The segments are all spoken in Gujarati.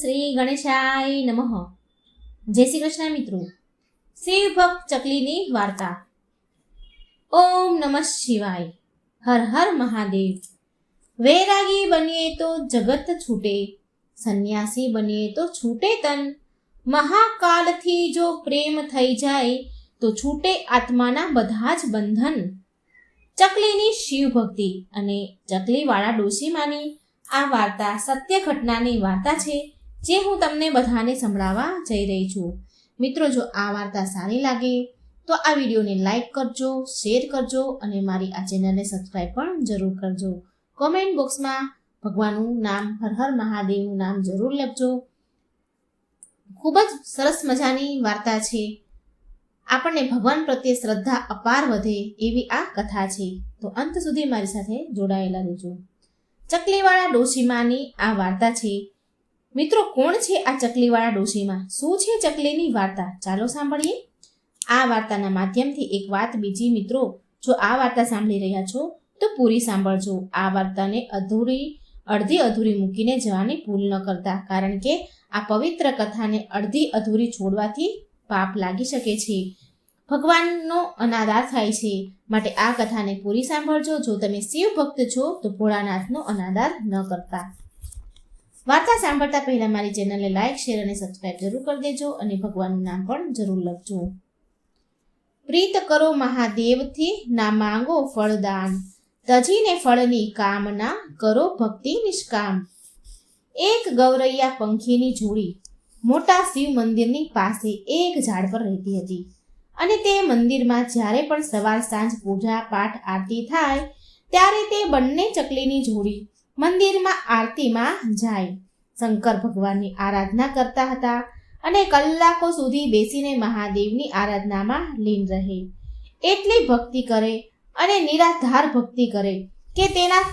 શ્રી ગણેશાય નમઃ. જય શ્રી કૃષ્ણ મિત્રો. શિવ ભક્ત ચકલીની વાર્તા. ઓમ નમઃ શિવાય. હર હર મહાદેવ. વૈરાગી બનીએ તો જગત છૂટે. સંન્યાસી બનીએ તો છૂટે તન. મહાકાલથી જો પ્રેમ થઈ જાય, તો છૂટે આત્માના બધા જ બંધન. ચકલીની શિવ ભક્તિ અને ચકલીવાળા ડોશીમાની આ વાર્તા સત્ય ઘટનાની વાર્તા છે. જે હું તમને બધાને સંભળાવવા જઈ રહી છું. મિત્રો, જો આ વાર્તા સારી લાગે, તો આ વિડીયોને લાઇક કરજો, શેર કરજો અને મારી આ ચેનલને સબસ્ક્રાઈબ પણ જરૂર કરજો. કોમેન્ટ બોક્સમાં ભગવાનનું નામ, હર હર મહાદેવનું નામ જરૂર લખજો. ખૂબ જ સરસ મજાની વાર્તા છે. આપણને ભગવાન પ્રત્યે શ્રદ્ધા અપાર વધે એવી આ કથા છે. તો અંત સુધી મારી સાથે જોડાયેલા રહેજો. ચકલીવાળા ડોશીમાની આ વાર્તા છે. મિત્રો, કોણ છે આ ચકલીવાળા ડોશીમાં? શું છે ચકલીની વાર્તા? ચાલો સાંભળીએ. આ વાર્તાના માધ્યમથી એક વાત બીજી, મિત્રો. જો આ વાર્તા સાંભળી રહ્યા છો, તો પૂરી સાંભળજો. આ વાર્તાને અધૂરી, અડધી અધૂરી મૂકીને જવાની ભૂલ ન કરતા, કારણ કે આ પવિત્ર કથાને અડધી અધૂરી છોડવાથી પાપ લાગી શકે છે. ભગવાનનો અનાદાર થાય છે. માટે આ કથાને પૂરી સાંભળજો. જો તમે શિવ ભક્ત છો, તો ભોળાનાથનો અનાદાર ન કરતા. વાર્તા સાંભળતા પહેલા મારી ચેનલને લાઈક, શેર અને સબસ્ક્રાઇબ જરૂર કરી દેજો અને ભગવાનનું નામ પણ જરૂર લખજો. પ્રીત કરો મહાદેવથી ના માંગો ફળદાન. તજીને ફળની કામના કરો ભક્તિ નિષ્કામ. એક ગૌરૈયા પંખીની જોડી મોટા શિવ મંદિરની પાસે એક ઝાડ પર રહેતી હતી. અને તે મંદિરમાં જ્યારે પણ સવાર સાંજ પૂજા પાઠ આરતી થાય, ત્યારે તે બંને ચકલીની જોડી મંદિરમાં આરતીમાં જાય. શંકર ભગવાનની આરાધના કરતા હતા અને કલાકો સુધી બેસીને મહાદેવની આરાધનામાં લીન રહે. એટલી ભક્તિ કરે અને નિરાધાર ભક્તિ કરે કે તેના,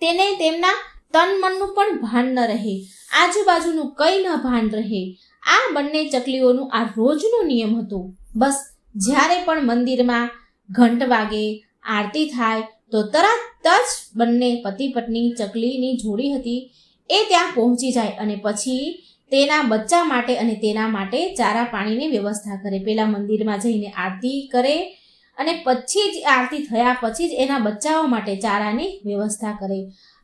તેને તેમના તન મનનું પણ ભાન ન રહે. આજુબાજુનું કંઈ ન ભાન રહે. આ બંને ચકલીઓનું આ રોજનો નિયમ હતો. બસ જ્યારે પણ મંદિરમાં ઘંટ વાગે, આરતી થાય તો તરત જ બંને પતિ પત્ની ચકલીની જોડી હતી. એ ત્યાં પહોંચી જાય અને પછી તેના બચ્ચા માટે અને તેના માટે ચારા પાણીની વ્યવસ્થા કરે. પેલા મંદિરમાં જઈને આરતી કરે અને પછી જ આરતી થયા પછી જ એના બચ્ચાઓ માટે ચારાની વ્યવસ્થા કરે.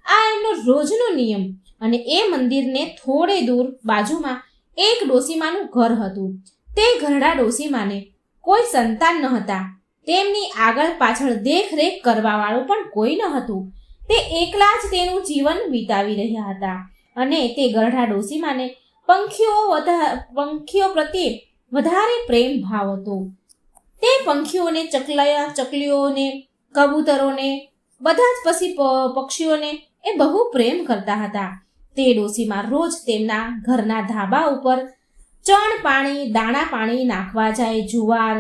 આ એમનો રોજનો નિયમ અને એ મંદિરને થોડે દૂર બાજુમાં એક ડોસીમાનું ઘર હતું. તે ઘરડા ડોસીમાને કોઈ સંતાન ન હતા તેમની આગળ પાછળ દેખરેખ કરવાવાળું પણ કોઈ ન હતું. તે એકલા જ તેનું જીવન વિતાવી રહ્યા હતા અને તે ગરઢા ડોસીમાને પંખીઓ પંખીઓ પ્રત્યે વધારે પ્રેમ ભાવ હતો. તે પંખીઓને ચકલાયા, ચકલીઓને, કબૂતરોને, બધા જ પછી પક્ષીઓને એ બહુ પ્રેમ કરતા હતા. તે ડોસીમાં રોજ તેમના ઘરના ધાબા ઉપર ચણ પાણી, દાણા પાણી નાખવા જાય, જુવાર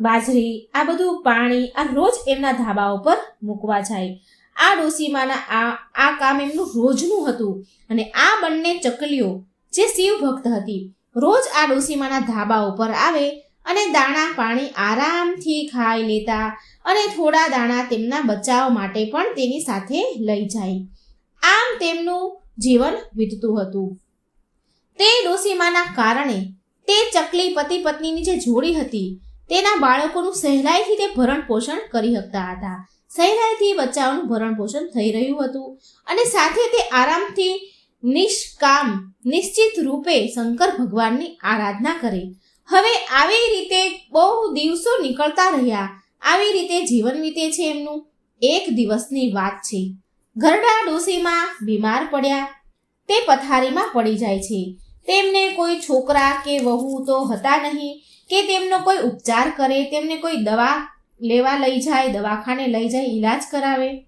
બાજરી, આ બધું પાણી, આ રોજ એમના ધાબા ઉપર મૂકવા જાય. આ ડોસીમાના આ આ કામ એમનું રોજનું હતું. અને આ બંને ચકલીઓ જે શિવ ભક્ત હતી, રોજ આ ડોસીમાના ધાબા ઉપર આવે અને દાણા પાણી આરામથી ખાઈ લેતા અને થોડા દાણા તેમના બચાવ માટે પણ તેની સાથે લઈ જાય. આમ તેમનું જીવન વીતતું હતું. તે ડોસીમાના કારણે તે ચકલી પતિ પત્નીની જે જોડી હતી તેના બાળકોનું સહેલાઈથી તે ભરણ પોષણ કરી શકતા હતા. સહેલાઈથી બચ્ચાઓનું ભરણ પોષણ થઈ રહ્યું હતું અને સાથે તે આરામથી નિષ્કામ, નિશ્ચિત રૂપે શંકર ભગવાનની આરાધના કરે. હવે આવી રીતે બહુ દિવસો નીકળતા રહ્યા. આવી રીતે જીવન વીતે છે એમનું. એક દિવસની વાત છે. ઘરડા ડોસીમાં બીમાર પડ્યા. તે પથારીમાં પડી જાય છે. તેમને કોઈ છોકરા કે વહુ તો હતા નહીં. કે તેમનો કોઈ ઉપચાર કરે, તેમને કોઈ દવા લેવા લઈ જાય, દવાખાને લઈ જાય, ઈલાજ કરાવે?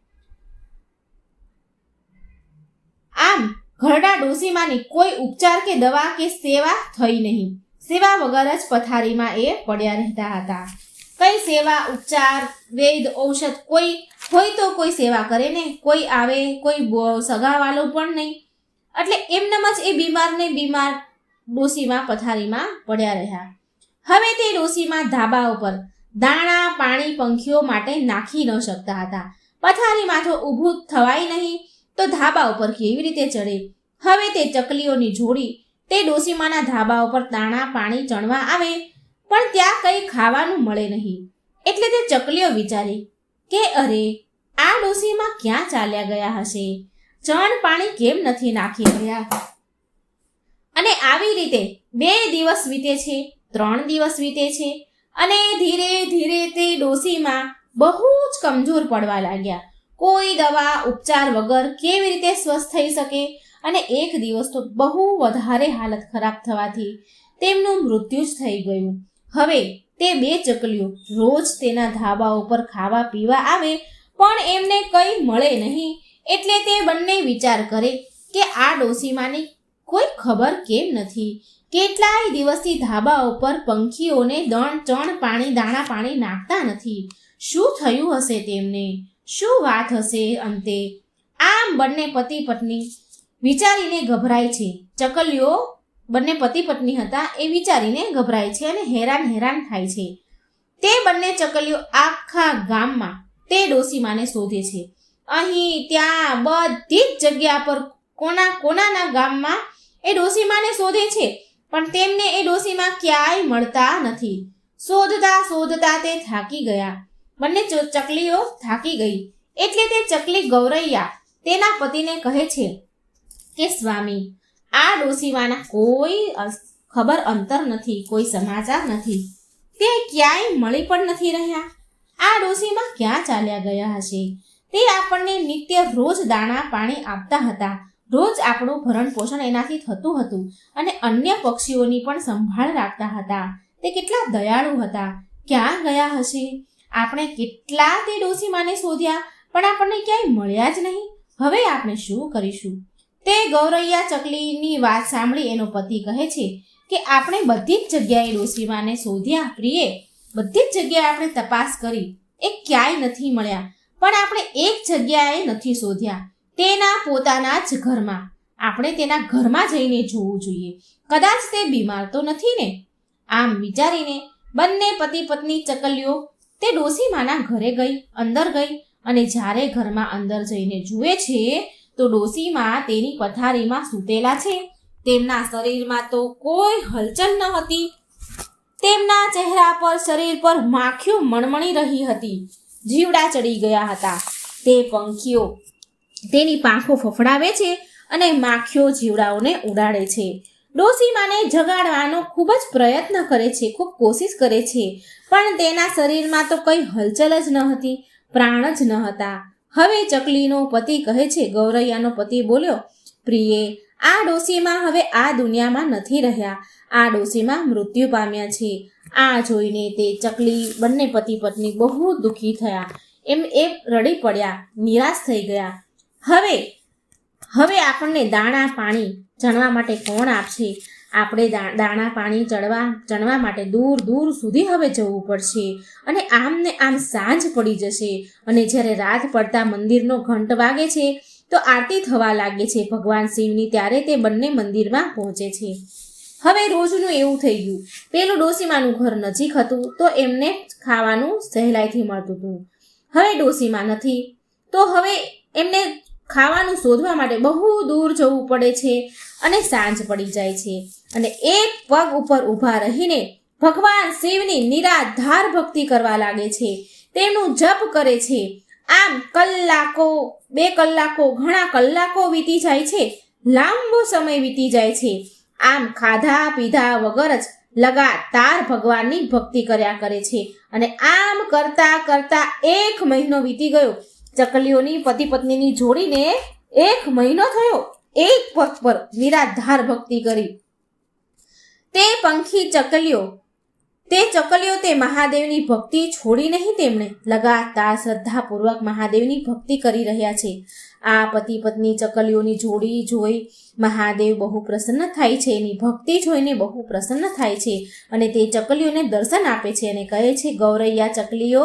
આમ ઘરડા ડોસીમાની કોઈ ઉપચાર કે દવા કે સેવા થઈ નહીં. સેવા વગર જ પથારીમાં એ પડ્યા રહેતા હતા. કઈ સેવા, ઉપચાર, વૈદ, ઔષધ કોઈ, હોય તો કોઈ સેવા કરે ને, કોઈ આવે, કોઈ સગાવાલો પણ નહીં. એટલે એમનેમ જ એ બીમારને બીમાર ડોસીમાં, પથારીમાં પડ્યા રહ્યા. હવે તે ડોસીમાં ધાબા ઉપર દાણા, પાણી, પંખીઓ માટે નાખી ન શકતા હતા. પથારી માથો ઊભું થવાય નહીં તો ધાબા ઉપર કેવી રીતે ચડે? હવે તે ચકલીઓની જોડી તે ડોસીમાના ધાબા ઉપર દાણા, પાણી ચણવા આવે, પણ ત્યાં કંઈ ખાવાનું મળે નહીં. એટલે તે ચકલીઓ વિચારી કે અરે, આ ડોસીમાં ક્યાં ચાલ્યા ગયા હશે? ચણ, પાણી કેમ નથી નાખી રહ્યા? અને આવી રીતે બે દિવસ વીતે છે ત્રણ દિવસ વીતે છે અને ધીરે ધીરે તે ડોસીમાં બહુ જ કમજોર પડવા લાગ્યા. કોઈ દવા, ઉપચાર વગર કેવી રીતે સ્વસ્થ થઈ શકે અને એક દિવસ તો બહુ વધારે હાલત ખરાબ થવાથી તેમનું મૃત્યુ જ થઈ ગયું. હવે તે બે ચકલીઓ રોજ તેના ધાબા ઉપર ખાવા પીવા આવે પણ એમને કંઈ મળે નહીં એટલે તે બંને વિચાર કરે કે આ ડોસીમાની કોઈ ખબર કેમ નથી. કેટલાય દિવસથી ધાબા ઉપર પંખીઓને દણ ચણ પાણી દાણા પાણી નાખતા નથી. શું થયું હશે તેમને? શું વાત હશે અંતે? આમ બંને પતિ પત્ની વિચારીને ગભરાય છે. ચકલીઓ બંને પતિ પત્ની હતા એ વિચારીને ગભરાય છે અને હેરાન હેરાન થાય છે. તે બંને ચકલીઓ આખા ગામમાં તે ડોસીમાને શોધે છે. અહીં ત્યાં બધી જ જગ્યા પર કોના કોનાના ગામમાં એ ડોસીમાને શોધે છે? પણ તેમને એ ડોસીમાં ક્યાંય મળતા નથી. શોધતા શોધતા તે થાકી ગયા. બંને ચકલીઓ થાકી ગઈ. એટલે તે ચકલી ગૌરૈયા તેના પતિને કહે છે કે, સ્વામી, આ ડોસીમાના કોઈ ખબર અંતર નથી, કોઈ સમાચાર નથી. તે ક્યાંય મળી પણ નથી રહ્યા. આ ડોસીમાં ક્યાં ચાલ્યા ગયા હશે? તે આપણને નિત્ય રોજ દાણા પાણી આપતા હતા. રોજ આપણું ભરણ પોષણ એનાથી થતું હતું અને અન્ય પક્ષીઓની પણ સંભાળ રાખતા હતા. તે કેટલા દયાળુ હતા. ક્યાં ગયા હશે? આપણે કેટલા તે ડોસીમાને શોધ્યા, પણ આપણને ક્યાંય મળ્યા જ નહીં. હવે આપણે શું કરીશું? તે ગૌરૈયા ચકલીની વાત સાંભળી એનો પતિ કહે છે કે, આપણે બધી જ જગ્યાએ ડોસીમાને શોધ્યા, પ્રિયે. બધી જ જગ્યાએ આપણે તપાસ કરી. એ ક્યાંય નથી મળ્યા. પણ આપણે એક જગ્યાએ નથી શોધ્યા. તેના પોતાના જ ઘરમાં. આપણે તેના ઘરમાં જઈને જોવું જોઈએ. કદાચ તે બીમાર તો નથી ને? આમ વિચારીને બંને પતિ પત્ની ચકલીઓ તે ડોસીમાના ઘરે ગઈ, અંદર ગઈ અને જ્યારે ઘરમાં અંદર જઈને જુએ છે, તો ડોસીમાં તેની પથારીમાં સૂતેલા છે. તેમના શરીરમાં તો કોઈ હલચલ ન હતી. તેમના ચહેરા પર, શરીર પર માખીઓ મણમણી રહી હતી. જીવડા ચડી ગયા હતા. તે પંખીઓ તેની પાંખો ફફડાવે છે અને માખીઓ જીવડાઓને ઉડાડે છે. ડોસીમાને જગાડવાનો ખૂબ જ પ્રયત્ન કરે છે, ખૂબ કોશિશ કરે છે, પણ તેના શરીરમાં તો કંઈ હલચલ જ ન હતી, પ્રાણ જ ન હતા. હવે ચકલીનો પતિ કહે છે, ગૌરૈયાનો પતિ બોલ્યો, પ્રિયે, આ ડોસીમાં હવે આ દુનિયામાં નથી રહ્યા. આ ડોસીમાં મૃત્યુ પામ્યા છે. આ જોઈને તે ચકલી બંને પતિ પત્ની બહુ દુઃખી થયા. એમ એ રડી પડ્યા, નિરાશ થઈ ગયા. હવે હવે આપણને દાણા પાણી ચણવા માટે કોણ આપશે? આપણે દાણા પાણી ચડવા ચણવા માટે દૂર દૂર સુધી હવે જવું પડશે અને આમ ને આમ સાંજ પડી જશે અને જ્યારે રાત પડતા મંદિરનો ઘંટ વાગે છે, તો આરતી થવા લાગે છે ભગવાન શિવની ત્યારે તે બંને મંદિરમાં પહોંચે છે. હવે રોજનું એવું થઈ ગયું. પેલું ડોસીમાનું ઘર નજીક હતું, તો એમને ખાવાનું સહેલાઈથી મળતું હતું. હવે ડોસીમાં નથી. તો હવે એમને ખાવાનું શોધવા માટે બહુ દૂર જવું પડે છે અને સાંજ પડી જાય છે. અને એક પગ ઉપર ઊભા રહીને ભગવાન શિવની નિરાધાર ભક્તિ કરવા લાગે છે. તેમનું જપ કરે છે. આમ કલાકો, બે કલાકો, ઘણા કલાકો વીતી જાય છે. લાંબો સમય વીતી જાય છે. આમ ખાધા પીધા વગર જ લગાતાર ભગવાનની ભક્તિ કર્યા કરે છે. અને આમ કરતા કરતા એક મહિનો વીતી ગયો. ચકલીઓની પતિ પત્નીની જોડીને એક મહિનો થયો એક પગ પર નિરાધાર ભક્તિ કરી. તે પંખી ચકલીઓ, તે ચકલીઓ તે મહાદેવની ભક્તિ છોડી નહીં તેમણે. લગાતાર શ્રદ્ધાપૂર્વક મહાદેવની ભક્તિ કરી રહ્યા છે. આ પતિ પત્ની ચકલીઓની જોડી જોઈ મહાદેવ બહુ પ્રસન્ન થાય છે. એની ભક્તિ જોઈને બહુ પ્રસન્ન થાય છે અને તે ચકલીઓને દર્શન આપે છે અને કહે છે, ગૌરૈયા ચકલીઓ,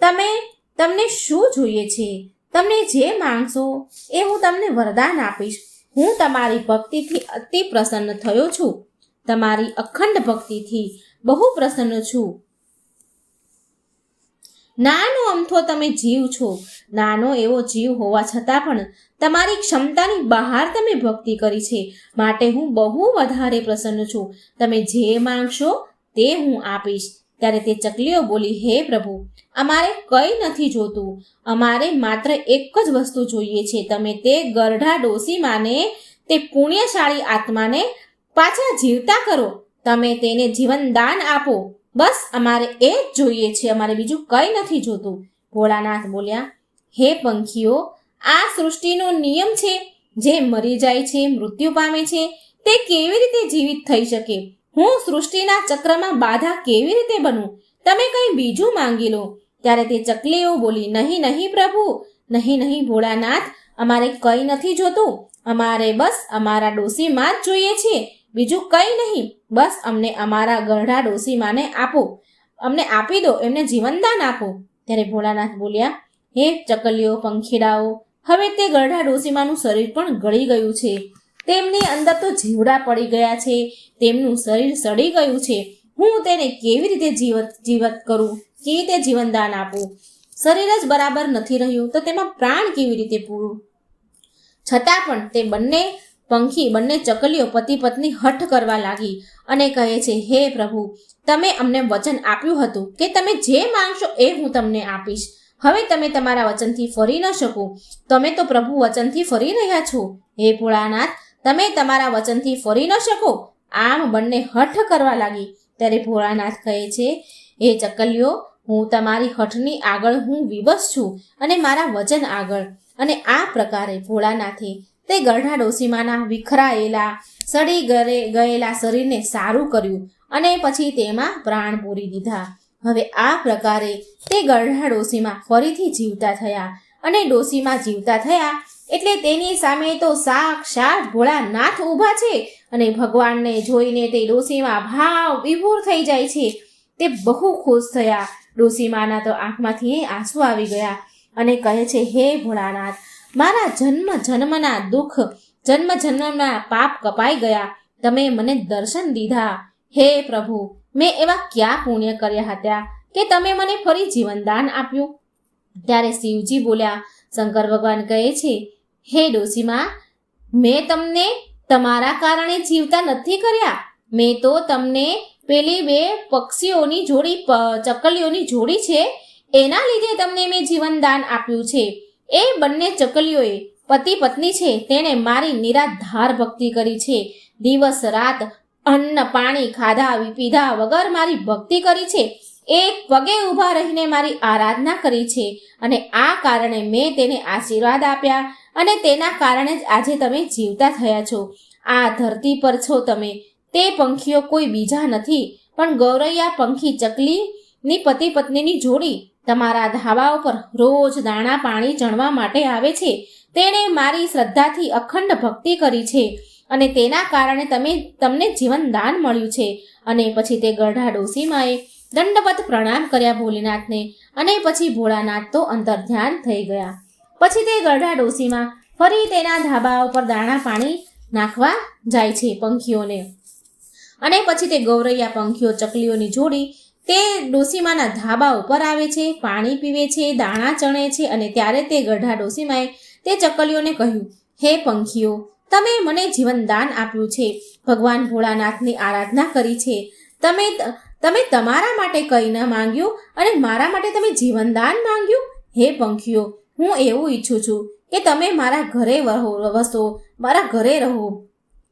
તમે તમને શું જોઈએ છે? તમને જે માંગશો એ હું તમને વરદાન આપીશ. હું તમારી ભક્તિથી અતિ પ્રસન્ન થયો છું. તમારી અખંડ ભક્તિથી બહુ પ્રસન્ન છું. નાનો અમથો તમે જીવ છો. નાનો એવો જીવ હોવા છતાં પણ તમારી ક્ષમતાની બહાર તમે ભક્તિ કરી છે. માટે હું બહુ વધારે પ્રસન્ન છું. તમે જે માંગશો તે હું આપીશ. ત્યારે તે ચકલીઓ બોલી, હે પ્રભુ, અમારે કંઈ નથી જોતું. અમારે માત્ર એક જ વસ્તુ જોઈએ છે. તમે તે ગરઢા ડોસીમાને, તે પુણ્યશાળી આત્માને પાછા જીવતા કરો. તમે તેને જીવનદાન આપો. બસ, અમારે એ જ જોઈએ છે. અમારે બીજું કંઈ નથી જોતું. ભોળાનાથ બોલ્યા, હે પંખીઓ, આ સૃષ્ટિનો નિયમ છે. જે મરી જાય છે, મૃત્યુ પામે છે, તે કેવી રીતે જીવિત થઈ શકે? હું સૃષ્ટિના ચક્રમાં બાધા કેવી રીતે બનું તમે કંઈ બીજું માંગી લો. ત્યારે તે ચકલીઓ બોલી, નહીં નહીં પ્રભુ, નહીં નહીં ભોળાનાથ, અમારે કંઈ નથી જોતું. અમારે બસ અમારા ડોસીમાં જ જોઈએ છે બીજું કંઈ નહીં. બસ અમને અમારા ગરડા ડોસીમાને આપો. અમને આપી દો, એમને જીવનદાન આપો. ત્યારે ભોળાનાથ બોલ્યા, હે ચકલીઓ, પંખીડાઓ, હવે તે ગરડા ડોસીમાનું શરીર પણ ગળી ગયું છે. તેમની અંદર તો જીવડા પડી ગયા છે, તેમનું શરીર સડી ગયું છે. હું તેને કેવી રીતે જીવત જીવત કરું? કેવી રીતે જીવનદાન આપું? શરીર જ બરાબર નથી રહ્યું, તો તેમાં પ્રાણ કેવી રીતે પૂરું? છતાં પણ તે બંને પંખી, બંને ચકલીઓ પતિ પત્ની હઠ કરવા લાગી અને કહે છે, હે પ્રભુ, તમે અમને વચન આપ્યું હતું કે તમે જે માંગશો એ હું તમને આપીશ. હવે તમે તમારા વચનથી ફરી ન શકો. તમે તો પ્રભુ વચનથી ફરી રહ્યા છો. હે ભોળાનાથ તમે તમારા વચનથી ફરી ન શકો? આમ બંને હઠ કરવા લાગી. ત્યારે ભોળાનાથ કહે છે, હે ચકલીઓ, હું તમારી હઠની આગળ હું વિવશ છું અને મારા વચન આગળ. અને આ પ્રકારે ભોળાનાથે તે ગરઢા ડોસીમાના વિખરાયેલા, સડી ગરે ગયેલા શરીરને સારું કર્યું અને પછી તેમાં પ્રાણ પૂરી દીધા. હવે આ પ્રકારે તે ગરઢા ડોસીમાં ફરીથી જીવતા થયા અને ડોસીમાં જીવતા થયા એટલે તેની સામે તો સાક્ષાત ભોળાનાથ ઊભા છે અને ભગવાનને જોઈને તે ડોસીમાં ભાવ વિભોર થઈ જાય છે. તે બહુ ખુશ થયા. ડોસીમાના તો આંખમાંથી આંસુ આવી ગયા અને કહે છે, હે ભોળાનાથ, મારા જન્મ જન્મના દુઃખ, જન્મ જન્મના પાપ કપાઈ ગયા. તમે મને દર્શન દીધા. હે પ્રભુ, મેં એવા ક્યાં પુણ્ય કર્યા હતા કે તમે મને ફરી જીવનદાન આપ્યું? ત્યારે શિવજી બોલ્યા, શંકર ભગવાન કહે છે હે ડોશીમાં, મેં તમને તમારા કારણે જીવતા નથી કર્યા. મેં તો તમને પેલી બે પક્ષીઓની જોડી ચકલીઓની જોડી છે. એના લીધે તમને મેં જીવનદાન આપ્યું છે. એ બંને ચકલીઓએ પતિ પત્ની છે. તેણે મારી નિરાધાર ભક્તિ કરી છે. દિવસ રાત અન્ન પાણી ખાધા પીધા વગર મારી ભક્તિ કરી છે. એક પગે ઊભા રહીને મારી આરાધના કરી છે. અને આ કારણે મેં તેને આશીર્વાદ આપ્યા. અને તેના કારણે જ આજે તમે જીવતા થયા છો. આ ધરતી પર છો તમે. તે પંખીઓ કોઈ બીજા નથી, પણ ગૌરૈયા પંખી ચકલીની પતિ પત્નીની જોડી તમારા ધાબા ઉપર રોજ દાણા પાણી ચણવા માટે આવે છે. તેણે મારી શ્રદ્ધાથી અખંડ ભક્તિ કરી છે અને તેના કારણે તમે, તમને જીવનદાન મળ્યું છે. અને પછી તે ગઢા ડોસીમાએ દંડવત પ્રણામ કર્યા ભોલેનાથને અને પછી ભોળાનાથ તો અંતર્ધ્યાન થઈ ગયા. પછી તે ગરડા ડોસીમાં ફરી તેના ધાબા ઉપર દાણા પાણી નાખવા જાય છે પંખીઓને. અને પછી તે ગૌરૈયા પંખીઓ ચકલીઓની જોડી તે ડોસીમાના ધાબા ઉપર આવે છે, પાણી પીવે છે, દાણા ચણે છે અને ત્યારે તે ગઢા ડોસીમાએ તે ચકલીઓને કહ્યું, હે પંખીઓ, તમે મને જીવનદાન આપ્યું છે, ભગવાન ભોળાનાથની આરાધના કરી છે. તમે તમે તમારા માટે કંઈ ન માંગ્યું અને મારા માટે તમે જીવનદાન માંગ્યું? હે પંખીઓ હું એવું ઈચ્છું છું કે તમે મારા ઘરે વસો, મારા ઘરે રહો,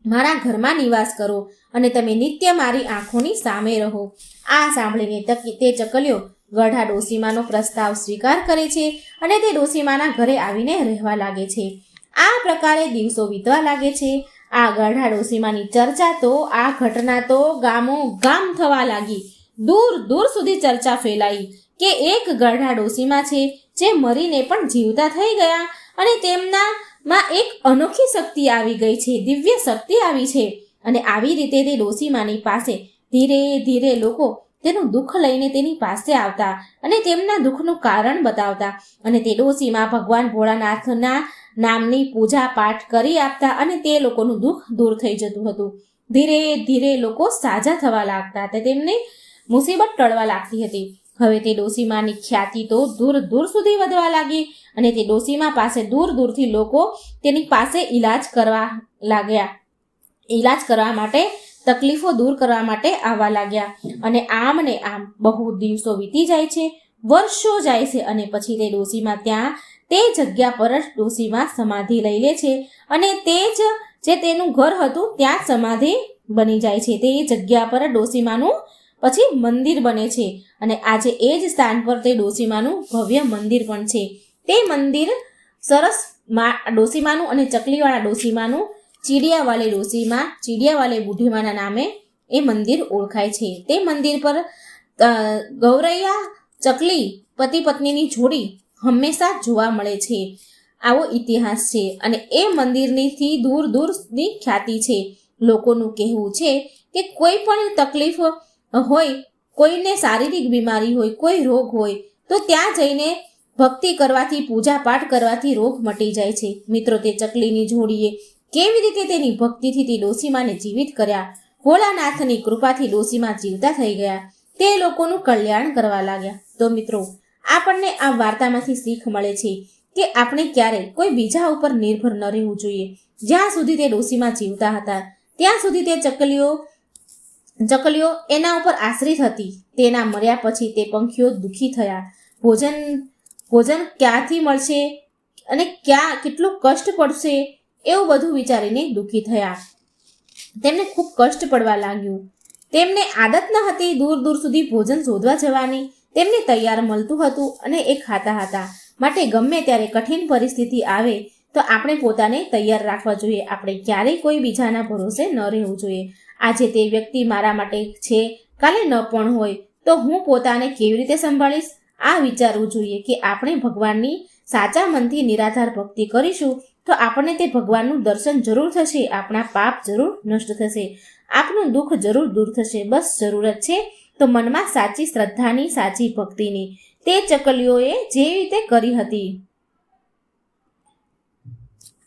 મારા ઘરમાં નિવાસ કરો અને તમે નિત્ય મારી આંખોની સામે રહો. આ સાંભળીને તે ચકલીઓ ગઢા ડોસીમાનો પ્રસ્તાવ સ્વીકાર કરે છે અને તે ડોસીમાના ઘરે આવીને રહેવા લાગે છે. આ પ્રકારે દિવસો વીતવા લાગે છે. આ ગઢા ડોસીમાની ચર્ચા તો, આ ઘટના તો ગામો ગામ થવા લાગી. દૂર દૂર સુધી ચર્ચા ફેલાઈ. કે એક ગઢા ડોશીમાં છે જે મરીને પણ જીવતા થઈ ગયા અને તેમનામાં એક અનોખી શક્તિ આવી ગઈ છે, દિવ્ય શક્તિ આવી છે. અને આવી રીતે તે ડોશીમાની પાસે ધીરે ધીરે લોકો તેનું દુઃખ લઈને તેની પાસે આવતા અને તેમના દુઃખનું કારણ બતાવતા અને તે ડોશીમાં ભગવાન ભોળાનાથના નામની પૂજા પાઠ કરી આપતા અને તે લોકોનું દુઃખ દૂર થઈ જતું હતું. ધીરે ધીરે લોકો સાજા થવા લાગતા હતા તેમની મુસીબત ટળવા લાગતી હતી. હવે તે ડોસીમાની ખ્યાતિ તો દૂર દૂર સુધી વધવા લાગી અને તે ડોસીમા પાસે દૂર દૂરથી લોકો તેની પાસે ઈલાજ કરવા લાગ્યા. ઈલાજ કરવા માટે, તકલીફો દૂર કરવા માટે આવવા લાગ્યા. અને આમ ને આમ બહુ દિવસો વીતી જાય છે, વર્ષો જાય છે અને પછી તે ડોસીમાં ત્યાં તે જગ્યા પર જ ડોસીમાં સમાધિ લઈ લે છે અને તે જ જે તેનું ઘર હતું ત્યાં સમાધિ બની જાય છે. તે જગ્યા પર ડોસીમાનું પછી મંદિર બને છે. અને આજે એ જ સ્થાન પર તે ડોસીમાનું ભવ્ય મંદિર પણ છે. તે મંદિર સરસ મા, ડોસીમાનું અને ચકલીવાળા ડોસીમાનું ચીડિયાવાલે ડોસીમાં, ચીડિયાવાલે બુઢીમાના નામે એ મંદિર ઓળખાય છે. તે મંદિર પર ગૌરૈયા, ચકલી, પતિ પત્નીની જોડી હંમેશા જોવા મળે છે. આવો ઇતિહાસ છે અને એ મંદિરનીથી દૂર દૂરની ખ્યાતિ છે. લોકોનું કહેવું છે કે કોઈ પણ તકલીફ હોય, કોઈને શારીરિક બીમારી હોય, કોઈ રોગ હોય, તો ત્યાં જઈને ભક્તિ કરવાથી પૂજા પાઠ કરવાથી રોગ મટી જાય છે. મિત્રો, તે ચકલીની જોડીએ કેવી રીતે તેની ભક્તિથી તે ડોસીમાને જીવિત કર્યા? ભોળાનાથની કૃપાથી ડોસીમા જીવતા થઈ ગયા. તે લોકોનું કલ્યાણ કરવા લાગ્યા. તો મિત્રો, આપણને આ વાર્તામાંથી શીખ મળે છે કે આપણે ક્યારેય કોઈ બીજા ઉપર નિર્ભર ન રહેવું જોઈએ. જ્યાં સુધી તે ડોસીમાં જીવતા હતા, ત્યાં સુધી તે ચકલીઓ ચકલીઓ એના ઉપર આશ્રિત હતી. તેના મર્યા પછી તે પંખીઓ દુઃખી થયા. ભોજન ભોજન ક્યાંથી મળશે અને ક્યાં કેટલું કષ્ટ પડશે એવું બધું વિચારીને દુઃખી થયા. તેમને ખૂબ કષ્ટ પડવા લાગ્યું. તેમને આદત ન હતી દૂર દૂર સુધી ભોજન શોધવા જવાની. તેમને તૈયાર મળતું હતું અને એ ખાતા હતા. માટે ગમે ત્યારે કઠિન પરિસ્થિતિ આવે તો આપણે પોતાને તૈયાર રાખવા જોઈએ. આપણે ક્યારેય કોઈ બીજાના ભરોસે ન રહેવું જોઈએ. આજે તે વ્યક્તિ મારા માટે છે. કાલે ન પણ હોય તો હું પોતાને કેવી રીતે સંભાળીશ? આ વિચારવું જોઈએ કે આપણે ભગવાનની સાચા મનથી નિરાધાર ભક્તિ કરીશું તો આપણને તે ભગવાનનું દર્શન જરૂર થશે, આપણા પાપ જરૂર નષ્ટ થશે, આપનું દુઃખ જરૂર દૂર થશે. બસ જરૂરત છે. તો મનમાં સાચી શ્રદ્ધાની, સાચી ભક્તિની તે ચકલીઓએ જે રીતે કરી હતી.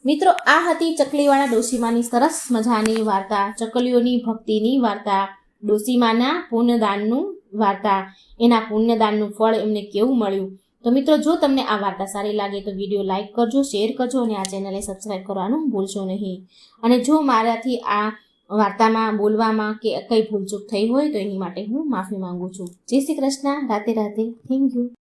મિત્રો, આ હતી ચકલીવાળા ડોશીમાની સરસ મજાની વાર્તા, ચકલીઓની ભક્તિની વાર્તા, ડોશીમાના પુણ્યદાનનું વાર્તા. એના પુણ્યદાનનું ફળ એમને કેવું મળ્યું? તો મિત્રો, જો તમને આ વાર્તા સારી લાગે તો વીડિયો લાઇક કરજો, શેર કરજો અને આ ચેનલને સબસ્ક્રાઈબ કરવાનું ભૂલશો નહીં. અને જો મારાથી આ વાર્તામાં બોલવામાં કે કંઈ ભૂલચૂક થઈ હોય તો એની માટે હું માફી માંગુ છું. જય શ્રી કૃષ્ણ. રાતે રાતે થેન્ક યુ.